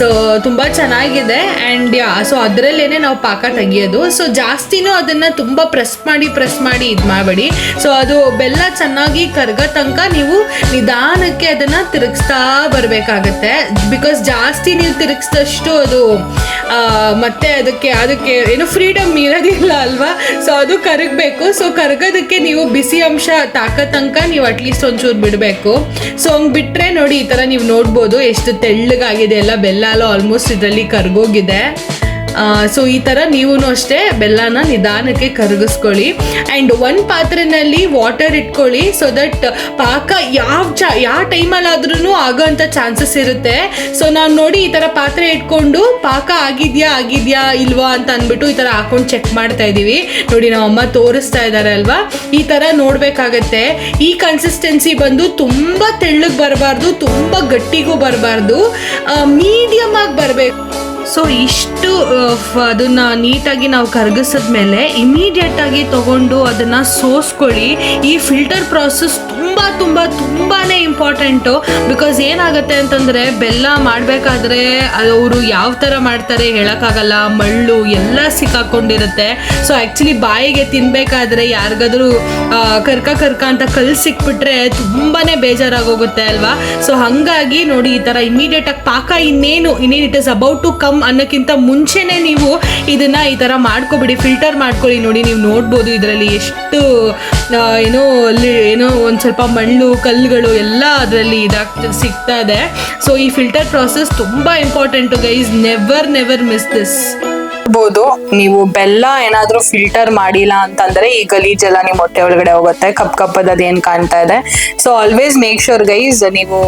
ಸೊ ತುಂಬ ಚೆನ್ನಾಗಿದೆ ಆ್ಯಂಡ್ ಯಾ ಸೊ ಅದರಲ್ಲೇ ನಾವು ಪಾಕ ತೆಗಿಯೋದು. ಸೊ ಜಾಸ್ತಿನೂ ಅದನ್ನು ತುಂಬ ಪ್ರೆಸ್ ಮಾಡಿ ಪ್ರೆಸ್ ಮಾಡಿ ಇದು ಮಾಡಬೇಡಿ. ಸೊ ಅದು ಬೆಲ್ಲ ಚೆನ್ನಾಗಿ ಕರ್ಗೋ ತನಕ ನೀವು ನಿಧಾನಕ್ಕೆ ಅದನ್ನು ತಿರುಗಿಸ್ತಾ ಬರಬೇಕಾಗತ್ತೆ. ಬಿಕಾಸ್ ಜಾಸ್ತಿ ನೀವು ತಿರುಗಿಸಿದಷ್ಟು ಅದು ಮತ್ತೆ ಅದಕ್ಕೆ ಅದಕ್ಕೆ ಏನು ಫ್ರೀಡಮ್ ಇರೋದಿಲ್ಲ ಅಲ್ವಾ? ಸೊ ಅದು ಕರಗಬೇಕು. ಸೊ ಕರಗೋದಕ್ಕೆ ನೀವು ಬಿಸಿ ಅಂಶ ತಾಕ ತನಕ ನೀವು ಅಟ್ಲೀಸ್ಟ್ ಒಂಚೂರು ಬಿಡಬೇಕು. ಸೊ ಹಂಗೆ ಬಿಟ್ಟರೆ ನೋಡಿ ಈ ಥರ ನೀವು ನೋಡ್ಬೋದು ಎಷ್ಟು ತೆಳ್ಳಗಾಗಿದೆ ಎಲ್ಲ ಬೆಲ್ಲ ಎಲ್ಲ ಆಲ್ಮೋಸ್ಟ್ ಇದರಲ್ಲಿ ಕರ್ಗೋಗಿದೆ. ಸೊ ಈ ಥರ ನೀವೂ ಅಷ್ಟೇ ಬೆಲ್ಲನ ನಿಧಾನಕ್ಕೆ ಕರಗಿಸ್ಕೊಳ್ಳಿ. ಆ್ಯಂಡ್ ಒಂದು ಪಾತ್ರೆನಲ್ಲಿ ವಾಟರ್ ಇಟ್ಕೊಳ್ಳಿ ಸೊ ದಟ್ ಪಾಕ ಯಾವ ಚ, ಯಾವ ಟೈಮಲ್ಲಾದ್ರೂ ಆಗೋಂಥ ಚಾನ್ಸಸ್ ಇರುತ್ತೆ. ಸೊ ನಾನು ನೋಡಿ ಈ ಥರ ಪಾತ್ರೆ ಇಟ್ಕೊಂಡು ಪಾಕ ಆಗಿದೆಯಾ ಆಗಿದೆಯಾ, ಇಲ್ವಾ ಅಂತ ಅಂದ್ಬಿಟ್ಟು ಈ ಥರ ಹಾಕೊಂಡು ಚೆಕ್ ಮಾಡ್ತಾ ಇದ್ದೀವಿ. ನೋಡಿ ನಮ್ಮ ಅಮ್ಮ ತೋರಿಸ್ತಾ ಇದ್ದಾರೆ ಅಲ್ವಾ? ಈ ಥರ ನೋಡಬೇಕಾಗತ್ತೆ. ಈ ಕನ್ಸಿಸ್ಟೆನ್ಸಿ ಬಂದು ತುಂಬ ತೆಳ್ಳಗೆ ಬರಬಾರ್ದು, ತುಂಬ ಗಟ್ಟಿಗೂ ಬರಬಾರ್ದು. ಮೀಡಿಯಮ್ ಆಗಿ ಬರಬೇಕು. ಸೊ ಇಷ್ಟು ಅದನ್ನ ನೀಟಾಗಿ ನಾವು ಕರಗಿಸಿದ್ಮೇಲೆ ಇಮಿಡಿಯೇಟ್ ಆಗಿ ತಗೊಂಡು ಅದನ್ನ ಸೋಸ್ಕೊಳ್ಳಿ. ಈ ಫಿಲ್ಟರ್ ಪ್ರಾಸೆಸ್ ತುಂಬ ತುಂಬಾನೇ ಇಂಪಾರ್ಟೆಂಟು ಬಿಕಾಸ್ ಏನಾಗುತ್ತೆ ಅಂತಂದ್ರೆ, ಬೆಲ್ಲ ಮಾಡಬೇಕಾದ್ರೆ ಅವರು ಯಾವ ಥರ ಮಾಡ್ತಾರೆ ಹೇಳೋಕ್ಕಾಗಲ್ಲ. ಮಳ್ಳು ಎಲ್ಲ ಸಿಕ್ಕಾಕೊಂಡಿರುತ್ತೆ. ಸೊ ಆ್ಯಕ್ಚುಲಿ ಬಾಯಿಗೆ ತಿನ್ಬೇಕಾದ್ರೆ ಯಾರಿಗಾದ್ರೂ ಕರ್ಕ ಕರ್ಕ ಅಂತ ಕಲ್ ಸಿಕ್ಬಿಟ್ರೆ ತುಂಬಾನೇ ಬೇಜಾರಾಗೋಗುತ್ತೆ ಅಲ್ವಾ? ಸೊ ಹಾಗಾಗಿ ನೋಡಿ ಈ ಥರ ಇಮಿಡಿಯೇಟ್ ಆಗಿ ಪಾಕ ಇನ್ನೇನು ಇನ್ನೇನು it is about to come ಅನ್ನೋಕ್ಕಿಂತ ಮುಂಚೆನೆ ನೀವು ಇದನ್ನ ಈ ಥರ ಮಾಡ್ಕೊಬಿಡಿ. ಫಿಲ್ಟರ್ ಮಾಡ್ಕೊಳ್ಳಿ ನೋಡಿ, ನೀವು ನೋಡ್ಬೋದು ಇದರಲ್ಲಿ ಎಷ್ಟು ಏನೋ ಅಲ್ಲಿ ಏನೋ ಒಂದು ಸ್ವಲ್ಪ ಮಣ್ಣು, ಕಲ್ಲುಗಳು ಎಲ್ಲ ಅದರಲ್ಲಿ ಇದಾಗ್ತ, ಸಿಗ್ತಾ ಇದೆ. ಸೊ ಈ ಫಿಲ್ಟರ್ ಪ್ರಾಸೆಸ್ ತುಂಬ important guys never never miss this ಬಹುದು ನೀವು ಬೆಲ್ಲ ಏನಾದ್ರೂ ಫಿಲ್ಟರ್ ಮಾಡಿಲ್ಲ ಅಂತಂದ್ರೆ ಈ ಗಲೀಜೆಲ್ಲ ನಿಮ್ ಹೊಟ್ಟೆ ಒಳಗಡೆ ಹೋಗುತ್ತೆ. ಕಪ್ ಕಪ್ಪದ ಅದೇನ್ ಕಾಣ್ತಾ ಇದೆ. So always make sure guys ನೀವು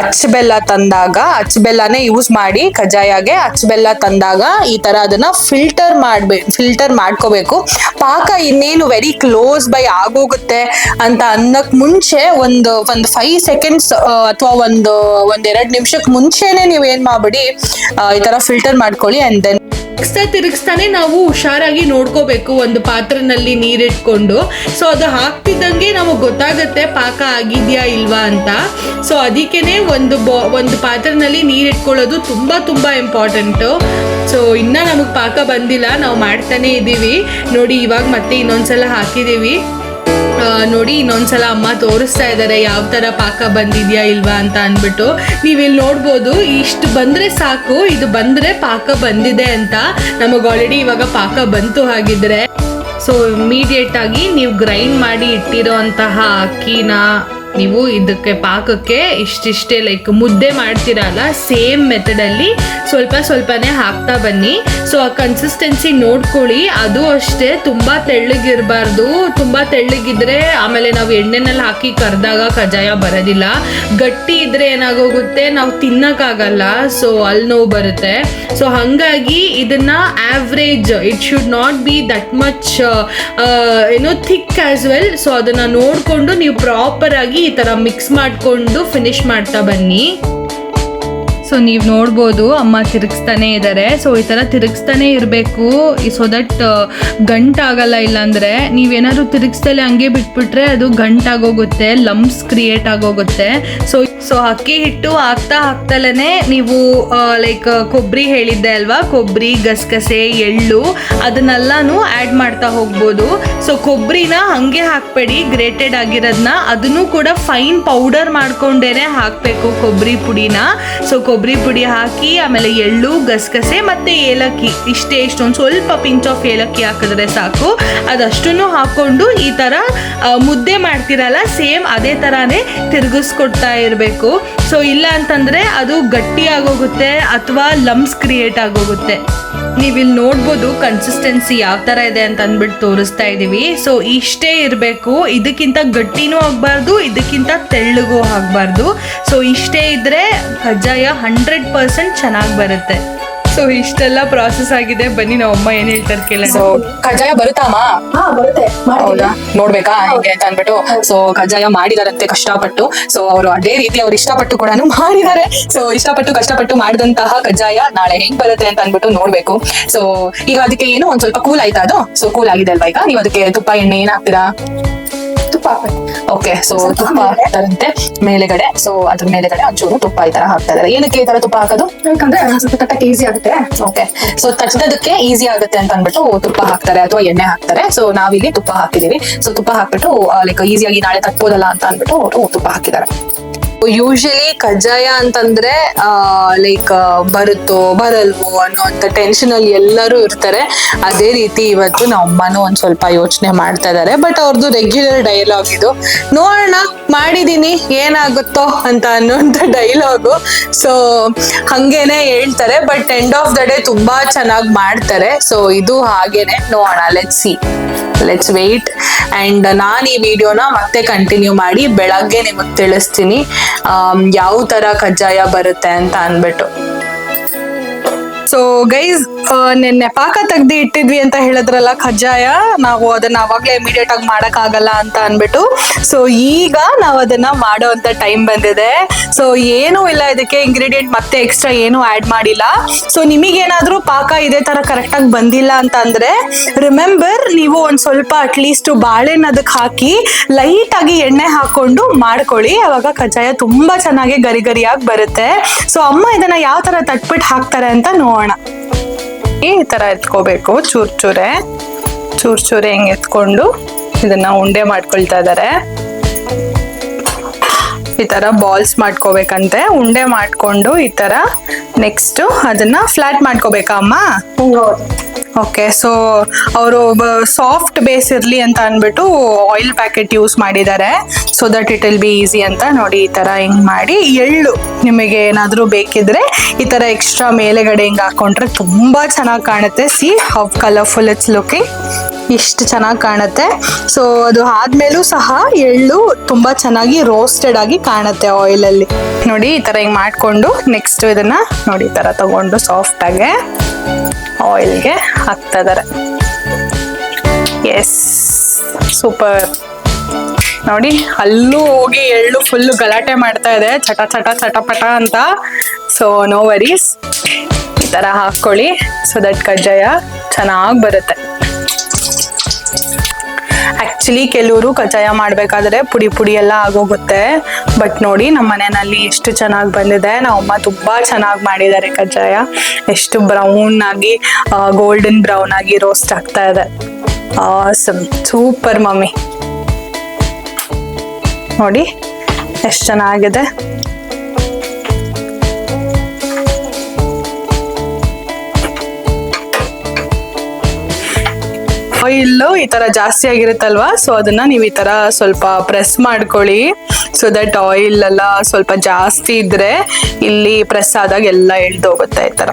ಅಚ್ಚ ಬೆಲ್ಲ ತಂದಾಗ, ಅಚ್ಚ ಬೆಲ್ಲನೇ ಯೂಸ್ ಮಾಡಿ ಕಜಾಯಾಗೆ ಅಚ್ಚ ಬೆಲ್ಲ ತಂದಾಗ ಈ ತರ ಅದನ್ನ ಫಿಲ್ಟರ್ ಮಾಡ್ಬೇ ಫಿಲ್ಟರ್ ಮಾಡ್ಕೋಬೇಕು. ಪಾಕ ಇನ್ನೇನು ವೆರಿ ಕ್ಲೋಸ್ ಬೈ ಆಗೋಗುತ್ತೆ ಅಂತ ಅನ್ನಕ್ ಮುಂಚೆ ಒಂದು ಒಂದು ಫೈವ್ ಸೆಕೆಂಡ್ಸ್ ಅಥವಾ ಒಂದು ಒಂದ್ ಎರಡ್ ನಿಮಿಷಕ್ಕೆ ಮುಂಚೆನೆ ನೀವು ಏನ್ ಮಾಡ್ಬಿಡಿ ಈ ತರ ಫಿಲ್ಟರ್ ಮಾಡ್ಕೊಳ್ಳಿ ಅಂಡ್ ದೆನ್ ತಿರುಗಿಸ್ತಾ ತಿರುಗಿಸ್ತಾನೆ ನಾವು ಹುಷಾರಾಗಿ ನೋಡ್ಕೋಬೇಕು ಒಂದು ಪಾತ್ರನಲ್ಲಿ ನೀರಿಟ್ಕೊಂಡು. ಸೊ ಅದು ಹಾಕ್ತಿದ್ದಂಗೆ ನಮಗೆ ಗೊತ್ತಾಗುತ್ತೆ, ಪಾಕ ಆಗಿದೆಯಾ ಇಲ್ವಾ ಅಂತ. ಸೊ ಅದಕ್ಕೇನೆ ಒಂದು ಬಾ, ಒಂದು ಪಾತ್ರೆನಲ್ಲಿ ನೀರಿಟ್ಕೊಳ್ಳೋದು ತುಂಬ ತುಂಬ ಇಂಪಾರ್ಟೆಂಟು ಸೊ ಇನ್ನೂ ನಮಗೆ ಪಾಕ ಬಂದಿಲ್ಲ, ನಾವು ಮಾಡ್ತಾನೆ ಇದ್ದೀವಿ ನೋಡಿ, ಇವಾಗ ಮತ್ತೆ ಇನ್ನೊಂದ್ಸಲ ಹಾಕಿದ್ದೀವಿ ನೋಡಿ ಇನ್ನೊಂದ್ಸಲ ಅಮ್ಮ ತೋರಿಸ್ತಾ ಇದ್ದಾರೆ ಯಾವ ತರ ಪಾಕ ಬಂದಿದ್ಯಾ ಇಲ್ವಾ ಅಂತ ಅಂದ್ಬಿಟ್ಟು. ನೀವಿಲ್ಲಿ ನೋಡ್ಬೋದು, ಇಷ್ಟು ಬಂದ್ರೆ ಸಾಕು, ಇದು ಬಂದ್ರೆ ಪಾಕ ಬಂದಿದೆ ಅಂತ. ನಮಗೆ ಆಲ್ರೆಡಿ ಇವಾಗ ಪಾಕ ಬಂತು ಹಾಗಿದ್ರೆ. ಸೊ ಇಮಿಡಿಯೇಟ್ ಆಗಿ ನೀವು ಗ್ರೈಂಡ್ ಮಾಡಿ ಇಟ್ಟಿರೋ ಅಂತಹ ಅಕ್ಕಿನ ನೀವು ಇದಕ್ಕೆ ಪಾಕಕ್ಕೆ ಇಷ್ಟಿಷ್ಟೇ ಲೈಕ್ ಮುದ್ದೆ ಮಾಡ್ತೀರಲ್ಲ ಸೇಮ್ ಮೆಥಡಲ್ಲಿ ಸ್ವಲ್ಪ ಸ್ವಲ್ಪನೇ ಹಾಕ್ತಾ ಬನ್ನಿ. ಸೊ ಆ ಕನ್ಸಿಸ್ಟೆನ್ಸಿ ನೋಡ್ಕೊಳ್ಳಿ. ಅದು ಅಷ್ಟೇ, ತುಂಬ ತೆಳ್ಳಗಿರಬಾರ್ದು. ತುಂಬ ತೆಳ್ಳಗಿದ್ರೆ ಆಮೇಲೆ ನಾವು ಎಣ್ಣೆನಲ್ಲಿ ಹಾಕಿ ಕರೆದಾಗ ಕಜಾಯ ಬರೋದಿಲ್ಲ. ಗಟ್ಟಿ ಇದ್ರೆ ಏನಾಗೋಗುತ್ತೆ? ನಾವು ತಿನ್ನೋಕ್ಕಾಗಲ್ಲ. ಸೊ ಅಲ್ಲಿ ನೋವು ಬರುತ್ತೆ. ಸೊ ಹಾಗಾಗಿ ಇದನ್ನ average it should not be that much ಏನೋ ಥಿಕ್ ಆಸ್ ವೆಲ್ ಸೊ ಅದನ್ನ ನೋಡಿಕೊಂಡು ನೀವು ಪ್ರಾಪರ್ ಆಗಿ ಈ ಥರ ಮಿಕ್ಸ್ ಮಾಡಿಕೊಂಡು ಫಿನಿಶ್ ಮಾಡ್ತಾ ಬನ್ನಿ. ಸೊ ನೀವು ನೋಡ್ಬೋದು ಅಮ್ಮ ತಿರುಗಿಸ್ತಾನೆ ಇದ್ದಾರೆ ಸೊ ಈ ಥರ ತಿರುಗಿಸ್ತಾನೆ ಇರಬೇಕು. ಸೊ ದಟ್ ಗಂಟಾಗಲ್ಲ ಇಲ್ಲಾಂದರೆ ನೀವೇನಾದ್ರು ತಿರುಗಿಸ್ದಲೆ ಹಂಗೆ ಬಿಟ್ಬಿಟ್ರೆ ಅದು ಗಂಟಾಗೋಗುತ್ತೆ ಲಂಬ್ಸ್ ಕ್ರಿಯೇಟ್ ಆಗೋಗುತ್ತೆ. ಸೊ ಸೊ ಅಕ್ಕಿ ಹಿಟ್ಟು ಹಾಕ್ತಾ ಹಾಕ್ತಲೇ ನೀವು ಲೈಕ್ ಕೊಬ್ಬರಿ ಹೇಳಿದ್ದೆ ಅಲ್ವಾ? ಕೊಬ್ಬರಿ, ಗಸಗಸೆ, ಎಳ್ಳು ಅದನ್ನೆಲ್ಲಾನು ಆ್ಯಡ್ ಮಾಡ್ತಾ ಹೋಗ್ಬೋದು. ಸೊ ಕೊಬ್ಬರಿನ ಹಂಗೆ ಹಾಕ್ಬೇಡಿ. ಗ್ರೇಟೆಡ್ ಆಗಿರೋದನ್ನ ಅದನ್ನು ಕೂಡ ಫೈನ್ ಪೌಡರ್ ಮಾಡ್ಕೊಂಡೇನೆ ಹಾಕಬೇಕು ಕೊಬ್ಬರಿ ಪುಡಿನ. ಸೊ ಕೊಬ್ಬರಿ ಪುಡಿ ಹಾಕಿ, ಆಮೇಲೆ ಎಳ್ಳು, ಗಸಗಸೆ ಮತ್ತೆ ಏಲಕ್ಕಿ. ಇಷ್ಟೇ ಇಷ್ಟೊಂದು ಸ್ವಲ್ಪ ಪಿಂಚ್ ಆಫ್ ಏಲಕ್ಕಿ ಹಾಕಿದ್ರೆ ಸಾಕು. ಅದಷ್ಟನ್ನು ಹಾಕೊಂಡು ಈ ಥರ ಮುದ್ದೆ ಮಾಡ್ತಿರಲ್ಲ, ಸೇಮ್ ಅದೇ ಥರನೇ ತಿರುಗಿಸ್ಕೊಡ್ತಾ ಇರಬೇಕು. ಸೊ ಇಲ್ಲ ಅಂತಂದರೆ ಅದು ಗಟ್ಟಿ ಆಗೋಗುತ್ತೆ ಅಥವಾ ಲಮ್ಸ್ ಕ್ರಿಯೇಟ್ ಆಗೋಗುತ್ತೆ. ನೀವಿಲ್ಲಿ ನೋಡ್ಬೋದು ಕನ್ಸಿಸ್ಟೆನ್ಸಿ ಯಾವ ಥರ ಇದೆ ಅಂತ ಅಂದ್ಬಿಟ್ಟು ತೋರಿಸ್ತಾ ಇದ್ದೀವಿ ಸೊ ಇಷ್ಟೇ ಇರಬೇಕು. ಇದಕ್ಕಿಂತ ಗಟ್ಟಿನೂ ಆಗಬಾರ್ದು, ಇದಕ್ಕಿಂತ ತೆಳ್ಳಗೂ ಆಗಬಾರ್ದು. ಸೊ ಇಷ್ಟೇ ಇದ್ದರೆ ಕಜ್ಜಾಯ ಹಂಡ್ರೆಡ್ ಪರ್ಸೆಂಟ್ ಚೆನ್ನಾಗಿ ಬರುತ್ತೆ. ಸೊ ಇಷ್ಟೆಲ್ಲ ಪ್ರಾಸೆಸ್ ಆಗಿದೆ. ಬನ್ನಿ ನಾವು ಅಮ್ಮ ಏನ್ ಹೇಳ್ತಾರೆ ಕೇಳೋಣ. ಸೊ ಕಜ್ಜಾಯ ಬರುತ್ತಾ ಹಾ ಬರುತ್ತೆ. ಹೌದಾ? ನೋಡ್ಬೇಕಾ? ಹಿಂಗೆ ಅಂತ ಅನ್ಬಿಟ್ಟು ಸೊ ಕಜ್ಜಾಯ ಮಾಡಿದಾರಂತೆ ಕಷ್ಟಪಟ್ಟು. ಸೊ ಅವರು ಅದೇ ರೀತಿ ಅವ್ರು ಇಷ್ಟಪಟ್ಟು ಕೂಡ ಮಾಡಿದ್ದಾರೆ. ಸೊ ಇಷ್ಟಪಟ್ಟು ಕಷ್ಟಪಟ್ಟು ಮಾಡಿದಂತಹ ಕಜ್ಜಾಯ ನಾಳೆ ಹೆಂಗ್ ಬರುತ್ತೆ ಅಂತ ಅನ್ಬಿಟ್ಟು ನೋಡ್ಬೇಕು. ಸೊ ಈಗ ಅದಕ್ಕೆ ಏನೋ ಒಂದ್ ಸ್ವಲ್ಪ ಕೂಲ್ ಆಯ್ತಾ ಅದು? ಸೊ ಕೂಲ್ ಆಗಿದೆ ಅಲ್ವಾ ಈಗ? ನೀವು ಅದಕ್ಕೆ ತುಪ್ಪ ಎಣ್ಣೆ ಏನ್ ಹಾಕ್ತೀರಾ? ತುಪ್ಪ ಹಾಕ್ಬೇಕು ಓಕೆ ಸೊ ತುಪ್ಪ ಹಾಕ್ತಾರಂತೆ ಮೇಲೆಗಡೆ. ಸೊ ಅದ್ರ ಮೇಲೆಗಡೆ ಒಂಚೂರು ತುಪ್ಪ ಈ ತರ ಹಾಕ್ತಾ ಇದಾರೆ ಏನಕ್ಕೆ ಈ ತರ ತುಪ್ಪ ಹಾಕೋದು? ಯಾಕಂದ್ರೆ ಸ್ವಲ್ಪ ಕಟ್ಟಕ್ಕೆ ಈಸಿ ಆಗುತ್ತೆ. ಓಕೆ ಸೊ ತಟ್ಟದಕ್ಕೆ ಈಸಿ ಆಗುತ್ತೆ ಅಂತ ಅಂದ್ಬಿಟ್ಟು ತುಪ್ಪ ಹಾಕ್ತಾರೆ ಅಥವಾ ಎಣ್ಣೆ ಹಾಕ್ತಾರೆ. ಸೊ ನಾವಿಲ್ಲಿ ತುಪ್ಪ ಹಾಕಿದೀವಿ ಸೊ ತುಪ್ಪ ಹಾಕ್ಬಿಟ್ಟು ಲೈಕ್ ಈಸಿಯಾಗಿ ನಾಳೆ ತಟ್ಬೋದಲ್ಲ ಅಂತ ಅಂದ್ಬಿಟ್ಟು ಅವರು ತುಪ್ಪ ಹಾಕಿದ್ದಾರೆ. ಯೂಶಲಿ ಕಜ್ಜಾಯ ಅಂತಂದ್ರೆ ಲೈಕ್ ಬರುತ್ತೋ, ಬರಲ್ವೋ ಅನ್ನೋಂಥ ಟೆನ್ಷನ್ ಅಲ್ಲಿ ಎಲ್ಲರೂ ಇರ್ತಾರೆ. ಅದೇ ರೀತಿ ಇವತ್ತು ನಮ್ಮ ಒಂದ್ ಸ್ವಲ್ಪ ಯೋಚನೆ ಮಾಡ್ತಾ ಇದ್ದಾರೆ ಬಟ್ ಅವ್ರದ್ದು ರೆಗ್ಯುಲರ್ ಡೈಲಾಗ್ ಇದು. ನೋಡೋಣ, ಮಾಡಿದೀನಿ, ಏನಾಗುತ್ತೋ ಅಂತ ಅನ್ನೋಂಥ ಡೈಲಾಗು ಸೊ ಹಂಗೇನೆ ಹೇಳ್ತಾರೆ. But end of the day ತುಂಬಾ ಚೆನ್ನಾಗಿ ಮಾಡ್ತಾರೆ. ಸೊ ಇದು ಹಾಗೇನೆ ನೋಡೋಣ. Let see let's wait and ನಾನು ಈ ವಿಡಿಯೋನ ಮತ್ತೆ ಕಂಟಿನ್ಯೂ ಮಾಡಿ ಬೆಳಗ್ಗೆ ನಿಮಗೆ ತಿಳಿಸ್ತೀನಿ. ಯಾವ ತರ ಕಜ್ಜಾಯ ಬರುತ್ತೆ ಅಂತ ಅಂದ್ಬಿಟ್ಟು. ಸೊ ಗೈಸ್ ನಿನ್ನೆ ಪಾಕ ತೆಗ್ದು ಇಟ್ಟಿದ್ವಿ ಅಂತ ಹೇಳಿದ್ರಲ್ಲ ಕಜ್ಜಾಯ ನಾವು ಅದನ್ನ ಅವಾಗ್ಲೇ ಇಮಿಡಿಯೇಟ್ ಆಗಿ ಮಾಡಕ್ ಆಗಲ್ಲ ಅಂತ ಅನ್ಬಿಟ್ಟು ಸೊ ಈಗ ನಾವು ಅದನ್ನ ಮಾಡೋ ಅಂತ ಟೈಮ್ ಬಂದಿದೆ. ಸೊ ಏನೂ ಇಲ್ಲ ಇದಕ್ಕೆ. ಇಂಗ್ರೀಡಿಯೆಂಟ್ ಮತ್ತೆ ಎಕ್ಸ್ಟ್ರಾ ಏನು ಆಡ್ ಮಾಡಿಲ್ಲ. ಸೊ ನಿಮಗೇನಾದ್ರೂ ಪಾಕ ಇದೇ ತರ ಕರೆಕ್ಟ್ ಆಗಿ ಬಂದಿಲ್ಲ ಅಂತ ಅಂದ್ರೆ ರಿಮೆಂಬರ್ ನೀವು ಒಂದ್ ಸ್ವಲ್ಪ ಅಟ್ಲೀಸ್ಟ್ ಬಾಳೆನ ಅದಕ್ಕೆ ಹಾಕಿ ಲೈಟ್ ಆಗಿ ಎಣ್ಣೆ ಹಾಕೊಂಡು ಮಾಡ್ಕೊಳ್ಳಿ. ಅವಾಗ ಕಜ್ಜಾಯ ತುಂಬಾ ಚೆನ್ನಾಗಿ ಗರಿ ಗರಿಯಾಗಿ ಬರುತ್ತೆ. ಸೊ ಅಮ್ಮ ಇದನ್ನ ಯಾವ ತರ ತಟ್ಬಿಟ್ಟು ಹಾಕ್ತಾರೆ ಅಂತ ನೋಡೋಣ. ಈ ತರ ಎತ್ಕೋಬೇಕು ಚೂರ್ ಚೂರೆ. ಚೂರ್ ಚೂರೆ ಹಿಂಗೆ ಎತ್ಕೊಂಡು ಇದನ್ನ ಉಂಡೆ ಮಾಡ್ಕೊಳ್ತಾ ಇದಾರೆ. ಈ ತರ ಬಾಲ್ಸ್ ಮಾಡ್ಕೋಬೇಕಂತೆ. ಉಂಡೆ ಮಾಡ್ಕೊಂಡು ಈ ತರ ನೆಕ್ಸ್ಟ್ ಅದನ್ನ ಫ್ಲಾಟ್ ಮಾಡ್ಕೋಬೇಕಾ ಅಮ್ಮ? ಓಕೆ ಸೊ ಅವರು ಸಾಫ್ಟ್ ಬೇಸ್ ಇರಲಿ ಅಂತ ಅಂದ್ಬಿಟ್ಟು ಆಯಿಲ್ ಪ್ಯಾಕೆಟ್ ಯೂಸ್ ಮಾಡಿದ್ದಾರೆ. So that it will be easy ಅಂತ ನೋಡಿ ಈ ಥರ ಹಿಂಗ್ ಮಾಡಿ ಎಳ್ಳು ನಿಮಗೆ ಏನಾದರೂ ಬೇಕಿದ್ರೆ ಈ ಥರ ಎಕ್ಸ್ಟ್ರಾ ಮೇಲೆಗಡೆ ಹಿಂಗೆ ಹಾಕೊಂಡ್ರೆ ತುಂಬ ಚೆನ್ನಾಗಿ ಕಾಣುತ್ತೆ. See how colourful it's looking ಇಷ್ಟು ಚೆನ್ನಾಗಿ ಕಾಣುತ್ತೆ. ಸೊ ಅದು ಆದ್ಮೇಲೂ ಸಹ ಎಳ್ಳು ತುಂಬ ಚೆನ್ನಾಗಿ ರೋಸ್ಟೆಡ್ ಆಗಿ ಕಾಣುತ್ತೆ ಆಯಿಲಲ್ಲಿ ನೋಡಿ, ಈ ಥರ ಹಿಂಗೆ ಮಾಡಿಕೊಂಡು ನೆಕ್ಸ್ಟ್ ಇದನ್ನ ನೋಡಿ, ಈ ಥರ ತಗೊಂಡು ಸಾಫ್ಟಾಗೆ ಆಯಿಲ್ಗೆ ಹಾಕ್ತಾ ಇದಾರೆ. ಎಸ್ ಸೂಪರ್ ನೋಡಿ, ಅಲ್ಲೂ ಹೋಗಿ ಎಳ್ಳು ಫುಲ್ ಗಲಾಟೆ ಮಾಡ್ತಾ ಇದೆ. ಚಟ ಚಟ ಚಟಪಟ ಅಂತ. ಸೊ ನೋ ವರೀಸ್ ಈ ತರ ಹಾಕ್ಕೊಳ್ಳಿ. ಸೊ ದಟ್ ಕಜ್ಜಾಯ ಚೆನ್ನಾಗಿ ಬರುತ್ತೆ. ಆಕ್ಚುಲಿ ಕೆಲವರು ಕಜ್ಜಾಯ ಮಾಡ್ಬೇಕಾದ್ರೆ ಪುಡಿ ಪುಡಿ ಎಲ್ಲ ಆಗೋಗುತ್ತೆ. ಬಟ್ ನೋಡಿ ನಮ್ಮ ಮನೆಯಲ್ಲಿ ಎಷ್ಟು ಚೆನ್ನಾಗಿ ಬಂದಿದೆ. ನಮ್ಮ ಅಮ್ಮ ತುಂಬಾ ಚೆನ್ನಾಗಿ ಮಾಡಿದ್ದಾರೆ ಕಜ್ಜಾಯ ಎಷ್ಟು ಬ್ರೌನ್ ಆಗಿ ಗೋಲ್ಡನ್ ಬ್ರೌನ್ ಆಗಿ ರೋಸ್ಟ್ ಆಗ್ತಾ ಇದೆ. Super mummy. ನೋಡಿ, ಎಷ್ಟು ಚೆನ್ನಾಗಿದೆ. ಆಯಿಲ್ಲು ಈ ತರ ಜಾಸ್ತಿ ಆಗಿರುತ್ತಲ್ವಾ? ಸೊ ಅದನ್ನ ನೀವು ಈ ತರ ಸ್ವಲ್ಪ ಪ್ರೆಸ್ ಮಾಡ್ಕೊಳ್ಳಿ. ಸೊ ದಟ್ ಆಯಿಲ್ ಎಲ್ಲ ಸ್ವಲ್ಪ ಜಾಸ್ತಿ ಇದ್ರೆ ಇಲ್ಲಿ ಪ್ರೆಸ್ ಆದಾಗ ಎಲ್ಲ ಎಳ್ದೋಗುತ್ತೆ ಈ ತರ.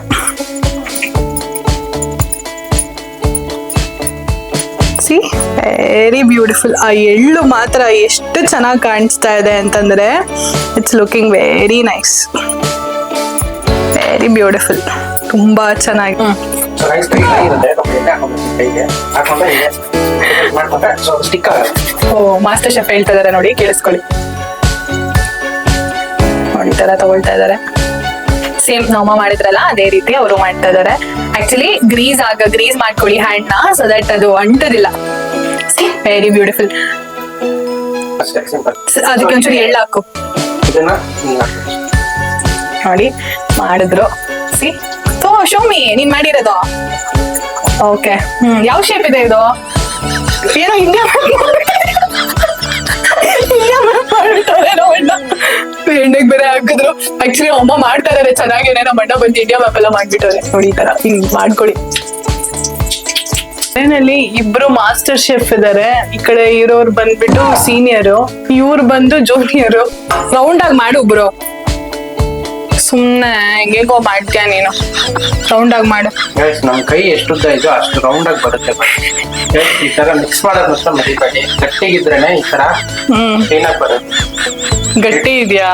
ವೆರಿ ಬ್ಯೂಟಿಫುಲ್ ಆ ಎಳ್ಳು ಮಾತ್ರ ಎಷ್ಟು ಚೆನ್ನಾಗಿ ಕಾಣಿಸ್ತಾ ಇದೆ ಅಂತಂದ್ರೆ it's looking very nice very beautiful ತುಂಬಾ ಚೆನ್ನಾಗಿ. ರೈಸ್ ಕೈ ಇರುತ್ತೆ ಎಣ್ಣೆ ಕೈಗೆ ಹಾಕೊಂಡ್ರೆ ಹೀಗೆ ಮಾಡ್ಕೊಂಡ್ರೆ ಸೊ ಸ್ಟಿಕ್ ಆಗುತ್ತೆ ಓ ಮಾಸ್ಟರ್ ಶೆಫ್ ಹೇಳ್ತಾ ಇದಾರೆ ನೋಡಿ ಕೇಳಿಸ್ಕೊಳ್ಳಿ. ನೋಡಿ ಈ ತರ ತಗೊಳ್ತಾ ಇದಾರೆ. ಸೇಮ್ ನೋಮ ಮಾಡಿದ್ರಲ್ಲ ಅದೇ ರೀತಿ ಅವರು ಮಾಡ್ತಾ ಇದಾರೆ. ಆಕ್ಚುಲಿ ಗ್ರೀಸ್ ಆಗ ಗ್ರೀಸ್ ಮಾಡ್ಕೊಳ್ಳಿ ಹ್ಯಾಂಡ್ನ ಸೊ ದಟ್ ಅದು ಅಂಟದಿಲ್ಲ. ವೆರಿ ಬ್ಯೂಟಿಫುಲ್ ಅದಕ್ಕೆ ಒಂಚೂರು ಎಳ್ಳು ಹಾಕು. ನೋಡಿ ಮಾಡಿದ್ರು. ಸಿ ಶೋಮಿ ನೀನ್ ಮಾಡಿರೋದು. ಓಕೆ ಹ್ಮ್, ಯಾವ ಶೇಪ್ ಇದೆ ಇದು? ಏನೋ ಇಂಡಿಯಾ ಎಣ್ಣೆಗ್ ಬೇರೆ ಹಾಕಿದ್ರು. ಆಕ್ಚುಲಿ ಅಮ್ಮ ಮಾಡ್ತಾ ಇದಾರೆ, ಚೆನ್ನಾಗೇನೆ. ನಮ್ಮ ಅಣ್ಣ ಬಂದು ಇಂಡಿಯಾ ಮ್ಯಾಪ್ ಎಲ್ಲ ಮಾಡ್ಬಿಟ್ಟವ್ರೆ ನೋಡಿ ಈ ತರ. ಹಿಂಗ್ ಮಾಡ್ಕೊಳ್ಳಿ. ಮನೆಯಲ್ಲಿ ಇಬ್ರು ಮಾಸ್ಟರ್ ಶೆಫ್ ಇದಾರೆ. ಈ ಕಡೆ ಇರೋರು ಬಂದ್ಬಿಟ್ಟು ಸೀನಿಯರು ಇವ್ರು ಬಂದು ಜೂನಿಯರು ರೌಂಡ್ ಆಗಿ ಮಾಡು ಬ್ರೋ ಸುಮ್ನೆ ಹೇಗೋ ಮಾಡ್ತೀಯ ನೀನು. ರೌಂಡ್ ಆಗಿ ಮಾಡು. ನಮ್ಮ ನಮ್ ಕೈ ಎಷ್ಟು ಉದ್ದ ಇದೆಯೋ ಅಷ್ಟು ರೌಂಡ್ ಆಗಿ ಬರುತ್ತೆ. ಈ ತರ ಮಿಕ್ಸ್ ಮಾಡೋದ್ ಮಾತ್ರ ಮರಿಬೇಡಿ. ಗಟ್ಟಿಗಿದ್ರೇನೆ ಈ ತರ ಹ್ಮ್. ಕ್ಲೀನ್ ಆಗಿ ಬರುತ್ತೆ. ಗಟ್ಟಿ ಇದೆಯಾ?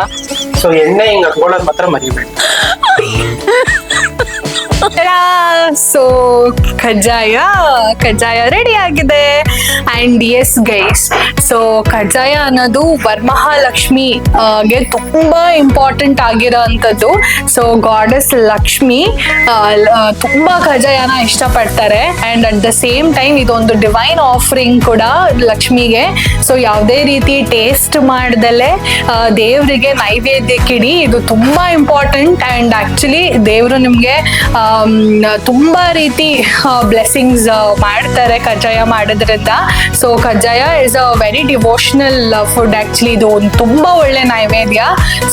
ಸೊ ಎಣ್ಣೆ ಹಿಂಗ್ ಹಾಕೊಳ್ಳೋದ್ ಮಾತ್ರ ಮರಿಬೇಡಿ. ಸೊ ಕಜ್ಜಾಯ ಕಜ್ಜಾಯ ರೆಡಿ ಆಗಿದೆ. ಅಂಡ್ ಎಸ್ ಗೈಸ್ ಸೊ ಕಜ್ಜಾಯ ಅನ್ನೋದು ವರಮಹಾಲಕ್ಷ್ಮಿ ಗೆ ತುಂಬಾ ಇಂಪಾರ್ಟೆಂಟ್ ಆಗಿರೋ ಅಂಥದ್ದು ಸೊ ಗಾಡೆಸ್ ಲಕ್ಷ್ಮಿ ತುಂಬಾ ಕಜ್ಜಾಯನ ಇಷ್ಟಪಡ್ತಾರೆ. And at the same time ಇದೊಂದು ಡಿವೈನ್ ಆಫರಿಂಗ್ ಕೂಡ ಲಕ್ಷ್ಮಿಗೆ. ಸೊ ಯಾವುದೇ ರೀತಿ ಟೇಸ್ಟ್ ಮಾಡ್ದಲೆ ದೇವರಿಗೆ ನೈವೇದ್ಯಕ್ಕಿಡಿ, ಇದು ತುಂಬಾ ಇಂಪಾರ್ಟೆಂಟ್ ಅಂಡ್ ಆಕ್ಚುಲಿ ದೇವರು ನಿಮ್ಗೆ ತುಂಬಾ ರೀತಿ ಬ್ಲೆಸ್ಸಿಂಗ್ಸ್ ಮಾಡ್ತಾರೆ ಕಜ್ಜಾಯ ಮಾಡೋದ್ರಿಂದ. ಸೊ ಕಜ್ಜಾಯ is a very devotional food actually ಇದು ಒಂದು ತುಂಬಾ ಒಳ್ಳೆ ನೈವೇದ್ಯ.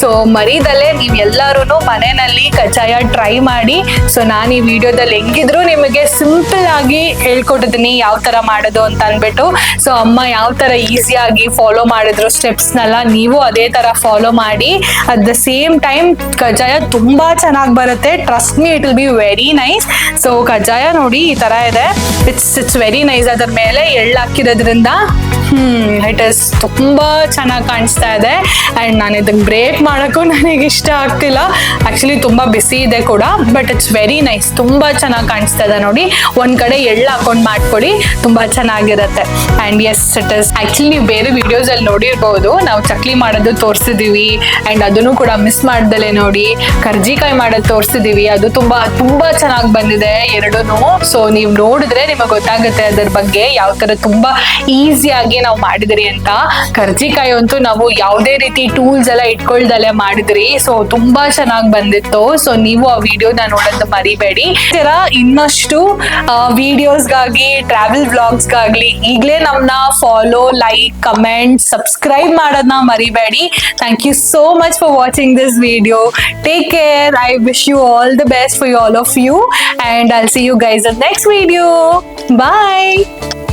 ಸೊ ಮರಿದಲ್ಲೇ ನೀವು ಎಲ್ಲರೂ ಮನೆಯಲ್ಲಿ ಕಜ್ಜಾಯ ಟ್ರೈ ಮಾಡಿ. ಸೊ ನಾನು ಈ ವಿಡಿಯೋದಲ್ಲಿ ಹೆಂಗಿದ್ರು ನಿಮಗೆ ಸಿಂಪಲ್ ಆಗಿ ಹೇಳ್ಕೊಟ್ಟಿದ್ದೀನಿ ಯಾವ ತರ ಮಾಡೋದು ಅಂತ ಅನ್ಬಿಟ್ಟು. ಸೊ ಅಮ್ಮ ಯಾವ ತರ ಈಸಿಯಾಗಿ ಫಾಲೋ ಮಾಡಿದ್ರು ಸ್ಟೆಪ್ಸ್ನೆಲ್ಲ ನೀವು ಅದೇ ತರ ಫಾಲೋ ಮಾಡಿ. ಅಟ್ ದ ಸೇಮ್ ಟೈಮ್ ಕಜ್ಜಾಯ ತುಂಬಾ ಚೆನ್ನಾಗಿ ಬರುತ್ತೆ. Trust me it will be very nice so ಕಜ್ಜಾಯ ನೋಡಿ ಈ ತರ ಇದೆ. ಇಟ್ಸ್ ಇಟ್ಸ್ ವೆರಿ ನೈಸ್ ಅದ್ರ ಮೇಲೆ ಎಳ್ಳು ಹಾಕಿರೋದ್ರಿಂದ, ಹ್ಮ್ ಇಟ್ ಇಸ್ ತುಂಬಾ ಚೆನ್ನಾಗಿ ಕಾಣಿಸ್ತಾ ಇದೆ. ಅಂಡ್ ನಾನು ಇದನ್ನ ಬ್ರೇಕ್ ಮಾಡೋಕ್ಕೂ ನನಗೆ ಇಷ್ಟ ಆಗ್ತಿಲ್ಲ. ಆಕ್ಚುಲಿ ತುಂಬಾ ಬಿಸಿ ಇದೆ ಕೂಡ ಬಟ್ ಇಟ್ಸ್ ವೆರಿ ನೈಸ್ ತುಂಬಾ ಚೆನ್ನಾಗಿ ಕಾಣಿಸ್ತಾ ಇದೆ ನೋಡಿ. ಒಂದ್ ಕಡೆ ಎಳ್ಳು ಹಾಕೊಂಡು ಮಾಡ್ಕೊಳ್ಳಿ, ತುಂಬಾ ಚೆನ್ನಾಗಿರುತ್ತೆ. And as it is actually ನೀವು ಬೇರೆ ವಿಡಿಯೋಸ್ ಅಲ್ಲಿ ನೋಡಿರ್ಬೋದು. ನಾವು ಚಕ್ಲಿ ಮಾಡೋದು ತೋರಿಸಿದೀವಿ. ಅಂಡ್ ಅದನ್ನು ಕೂಡ ಮಿಸ್ ಮಾಡ್ದಲೆ ನೋಡಿ. ಕರ್ಜಿಕಾಯಿ ಮಾಡೋದು ತೋರಿಸಿದೀವಿ. ಅದು ತುಂಬಾ ತುಂಬಾ ಚೆನ್ನಾಗಿ ಬಂದಿದೆ ಎರಡೂ ಸೊ ನೀವು ನೋಡಿದ್ರೆ ನಿಮಗೆ ಗೊತ್ತಾಗುತ್ತೆ ಅದರ ಬಗ್ಗೆ ಯಾವ ತರ ತುಂಬಾ ಈಸಿಯಾಗಿ ನಾವು ಮಾಡಿದ್ರಿ ಅಂತ. ಕರ್ಜಿಕಾಯಿ ಅಂತೂ ನಾವು ಯಾವುದೇ ರೀತಿ ಟೂಲ್ಸ್ ಎಲ್ಲ ಇಟ್ಕೊಳ್ದಲ್ಲೇ ಮಾಡಿದ್ರಿ. ಸೊ ತುಂಬಾ ಚೆನ್ನಾಗಿ ಬಂದಿತ್ತು. ಸೊ ನೀವು ಆ ವಿಡಿಯೋನ ನೋಡಂತ ಮರಿಬೇಡಿ. ತರ ಇನ್ನಷ್ಟು ವಿಡಿಯೋಸ್ಗಾಗಿ ಟ್ರಾವೆಲ್ ವ್ಲಾಗ್ಸ್ಗಾಗ್ಲಿ ಈಗಲೇ ನಮ್ಮನ್ನ ಫಾಲೋ ಲೈಕ್ ಕಮೆಂಟ್ ಸಬ್ಸ್ಕ್ರೈಬ್ ಮಾಡೋದನ್ನ ಮರಿಬೇಡಿ. Thank you so much for watching this video take care I wish you all the best for you all of you and I'll see you guys in the next video. Bye.